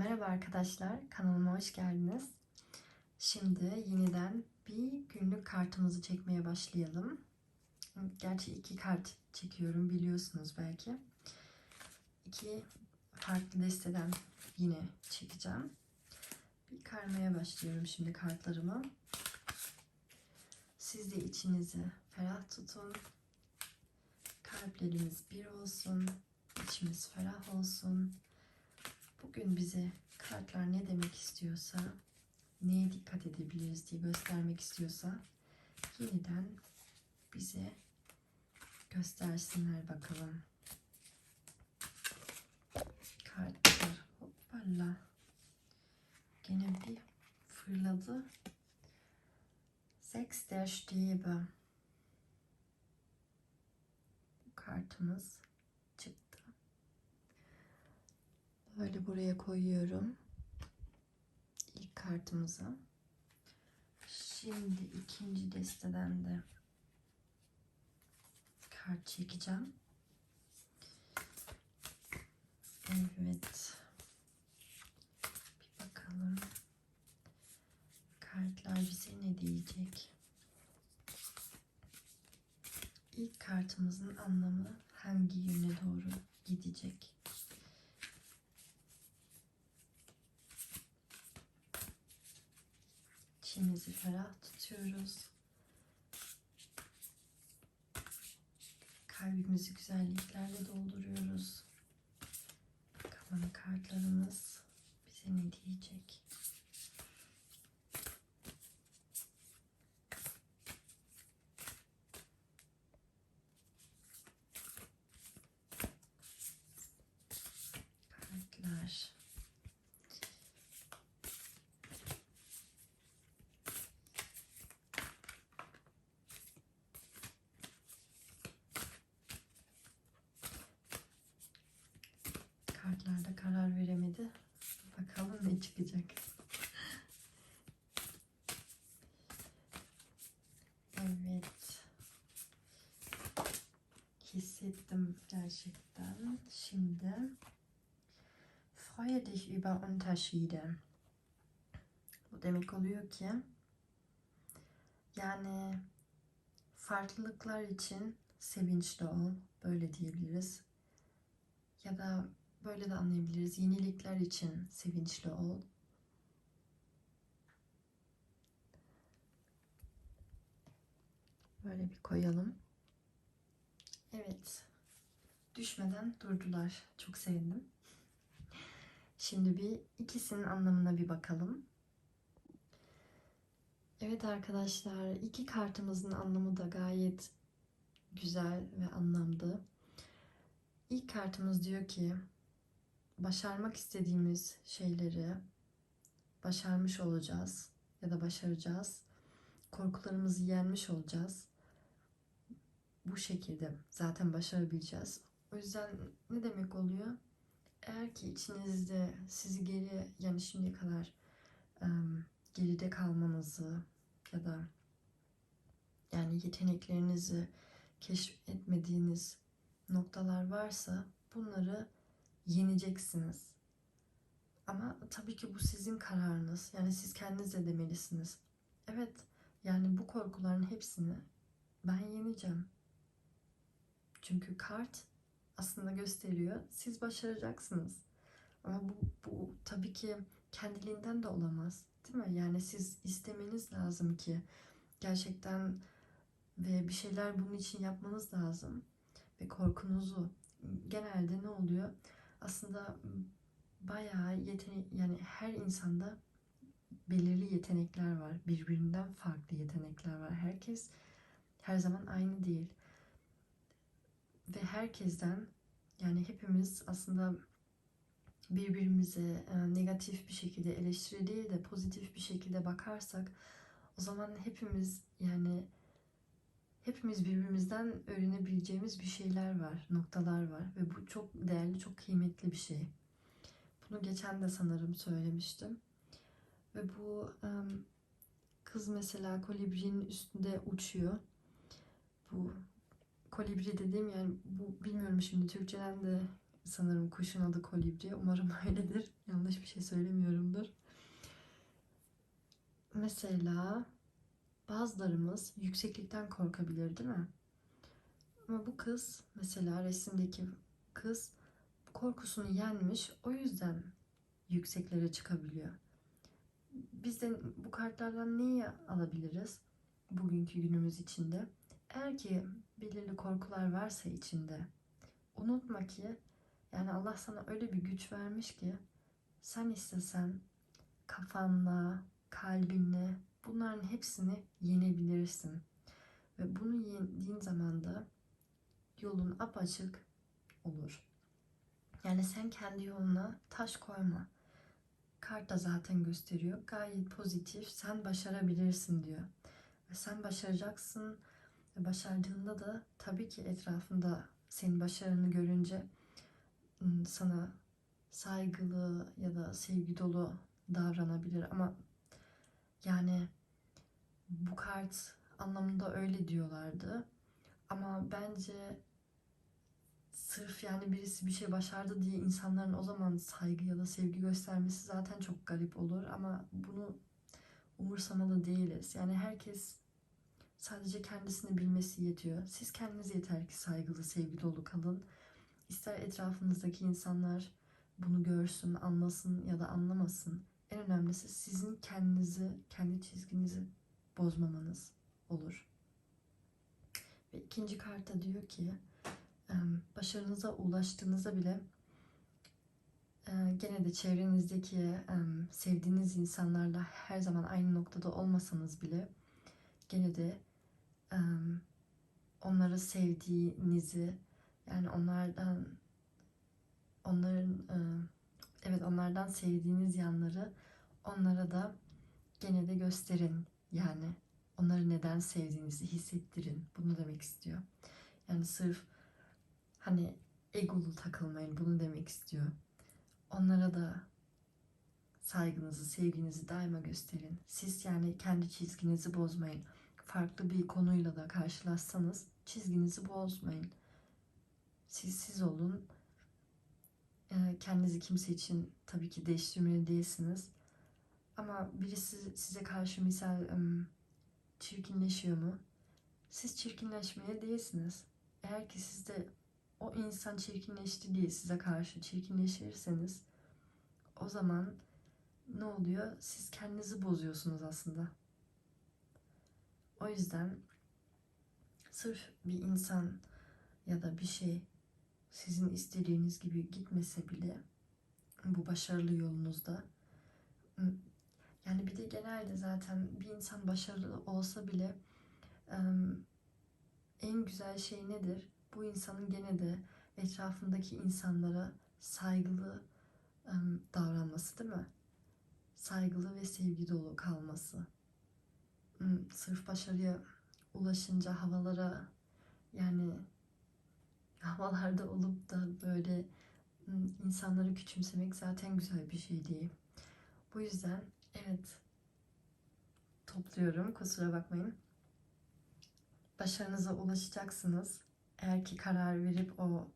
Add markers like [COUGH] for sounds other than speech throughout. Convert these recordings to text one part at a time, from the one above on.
Merhaba arkadaşlar, kanalıma hoş geldiniz. Şimdi yeniden bir günlük kartımızı çekmeye başlayalım. Gerçi iki kart çekiyorum biliyorsunuz belki. İki farklı desteden yine çekeceğim. Bir karmaya başlıyorum şimdi kartlarımı. Siz de içinizi ferah tutun. Kalplerimiz bir olsun. içimiz ferah olsun. Bugün bize kartlar ne demek istiyorsa, neye dikkat edebiliriz diye göstermek istiyorsa yeniden bize göstersinler bakalım. Kartlar hoppala. Gene bir fırladı. Sechs der Stäbe. Bu kartımız çıktı. Böyle buraya koyuyorum. İlk kartımızı. Şimdi ikinci desteden de kart çekeceğim. Evet. Bir bakalım. Kartlar bize ne diyecek? İlk kartımızın anlamı hangi yöne doğru gidecek? İçimizi ferah tutuyoruz. Kalbimizi güzelliklerle dolduruyoruz. Bakalım kartlarımız bize ne diyecek? Kartlar. Kartlarda karar veremedi. Bakalım ne çıkacak. Evet. Hissettim gerçekten. Şimdi Freue dich über Unterschiede. Bu demek oluyor ki yani farklılıklar için sevinçli ol. Böyle diyebiliriz. Ya da böyle de anlayabiliriz. Yenilikler için sevinçli ol. Böyle bir koyalım. Evet. Düşmeden durdular. Çok sevindim. Şimdi bir ikisinin anlamına bir bakalım. Evet arkadaşlar, iki kartımızın anlamı da gayet güzel ve anlamlı. İlk kartımız diyor ki başarmak istediğimiz şeyleri başarmış olacağız ya da başaracağız. Korkularımızı yenmiş olacağız. Bu şekilde zaten başarabileceğiz. O yüzden ne demek oluyor? Eğer ki içinizde sizi geri yani şimdiye kadar em, geride kalmanızı ya da yani yeteneklerinizi keşfetmediğiniz noktalar varsa bunları yeneceksiniz. Ama tabii ki bu sizin kararınız. Yani siz kendiniz de demelisiniz. Evet, yani bu korkuların hepsini ben yeneceğim. Çünkü kart aslında gösteriyor. Siz başaracaksınız. Ama bu, bu tabii ki kendiliğinden de olamaz. Değil mi? Yani siz istemeniz lazım ki gerçekten ve bir şeyler bunun için yapmanız lazım. Ve korkunuzu genelde ne oluyor? Aslında bayağı yetenek yani her insanda belirli yetenekler var. Birbirinden farklı yetenekler var. Herkes her zaman aynı değil. Ve herkesten yani hepimiz aslında birbirimize e, negatif bir şekilde eleştiri değil de pozitif bir şekilde bakarsak o zaman hepimiz yani hepimiz birbirimizden öğrenebileceğimiz bir şeyler var, noktalar var ve bu çok değerli, çok kıymetli bir şey. Bunu geçen de sanırım söylemiştim. Ve bu kız mesela kolibrinin üstünde uçuyor. Bu kolibri dediğim yani bu bilmiyorum şimdi Türkçeden de sanırım kuşun adı kolibri. Umarım [LAUGHS] öyledir. Yanlış bir şey söylemiyorumdur. Mesela bazılarımız yükseklikten korkabilir değil mi? Ama bu kız mesela resimdeki kız korkusunu yenmiş o yüzden yükseklere çıkabiliyor. Biz de bu kartlardan neyi alabiliriz bugünkü günümüz içinde? Eğer ki belirli korkular varsa içinde unutma ki yani Allah sana öyle bir güç vermiş ki sen istesen kafanla, kalbinle bunların hepsini yenebilirsin. Ve bunu yendiğin zaman da yolun apaçık olur. Yani sen kendi yoluna taş koyma. Kart da zaten gösteriyor. Gayet pozitif. Sen başarabilirsin diyor. Ve sen başaracaksın. Başardığında da tabii ki etrafında senin başarını görünce ım, sana saygılı ya da sevgi dolu davranabilir ama yani bu kart anlamında öyle diyorlardı. Ama bence sırf yani birisi bir şey başardı diye insanların o zaman saygı ya da sevgi göstermesi zaten çok garip olur ama bunu umursamalı değiliz. Yani herkes sadece kendisini bilmesi yetiyor. Siz kendiniz yeter ki saygılı, sevgi dolu kalın. İster etrafınızdaki insanlar bunu görsün, anlasın ya da anlamasın. En önemlisi sizin kendinizi, kendi çizginizi bozmamanız olur. Ve ikinci karta diyor ki başarınıza ulaştığınızda bile gene de çevrenizdeki sevdiğiniz insanlarla her zaman aynı noktada olmasanız bile gene de onları sevdiğinizi yani onlardan onların evet onlardan sevdiğiniz yanları onlara da gene de gösterin yani onları neden sevdiğinizi hissettirin bunu demek istiyor. Yani sırf hani egolu takılmayın bunu demek istiyor. Onlara da saygınızı, sevginizi daima gösterin. Siz yani kendi çizginizi bozmayın. Farklı bir konuyla da karşılaşsanız çizginizi bozmayın. Siz siz olun. Kendinizi kimse için tabii ki değiştirmeli değilsiniz. Ama birisi size karşı misal çirkinleşiyor mu? Siz çirkinleşmeye değilsiniz. Eğer ki sizde o insan çirkinleşti diye size karşı çirkinleşirseniz o zaman ne oluyor? Siz kendinizi bozuyorsunuz aslında. O yüzden sırf bir insan ya da bir şey sizin istediğiniz gibi gitmese bile bu başarılı yolunuzda yani bir de genelde zaten bir insan başarılı olsa bile en güzel şey nedir? Bu insanın gene de etrafındaki insanlara saygılı davranması değil mi? Saygılı ve sevgi dolu kalması. Sırf başarıya ulaşınca havalara yani havalarda olup da böyle insanları küçümsemek zaten güzel bir şey değil. Bu yüzden evet topluyorum kusura bakmayın. Başarınıza ulaşacaksınız. Eğer ki karar verip o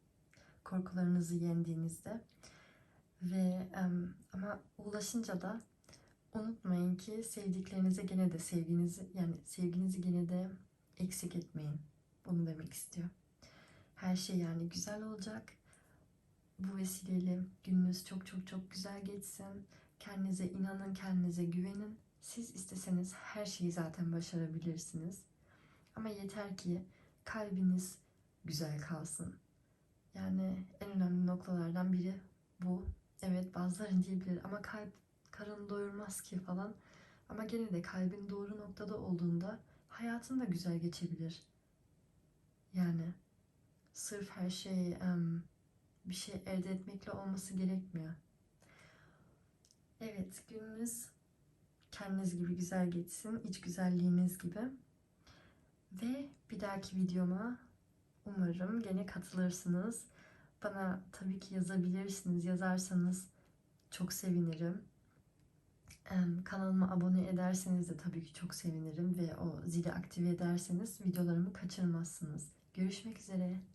korkularınızı yendiğinizde ve ama ulaşınca da unutmayın ki sevdiklerinize gene de sevginizi yani sevginizi gene de eksik etmeyin. Bunu demek istiyor. Her şey yani güzel olacak. Bu vesileyle gününüz çok çok çok güzel geçsin. Kendinize inanın, kendinize güvenin. Siz isteseniz her şeyi zaten başarabilirsiniz. Ama yeter ki kalbiniz güzel kalsın. Yani en önemli noktalardan biri bu. Evet bazıları diyebilir ama kalp karın doyurmaz ki falan. Ama gene de kalbin doğru noktada olduğunda hayatın da güzel geçebilir. Yani sırf her şey bir şey elde etmekle olması gerekmiyor. Evet gününüz kendiniz gibi güzel geçsin. iç güzelliğiniz gibi. Ve bir dahaki videoma umarım gene katılırsınız. Bana tabii ki yazabilirsiniz. Yazarsanız çok sevinirim. Kanalıma abone ederseniz de tabii ki çok sevinirim ve o zili aktive ederseniz videolarımı kaçırmazsınız. Görüşmek üzere.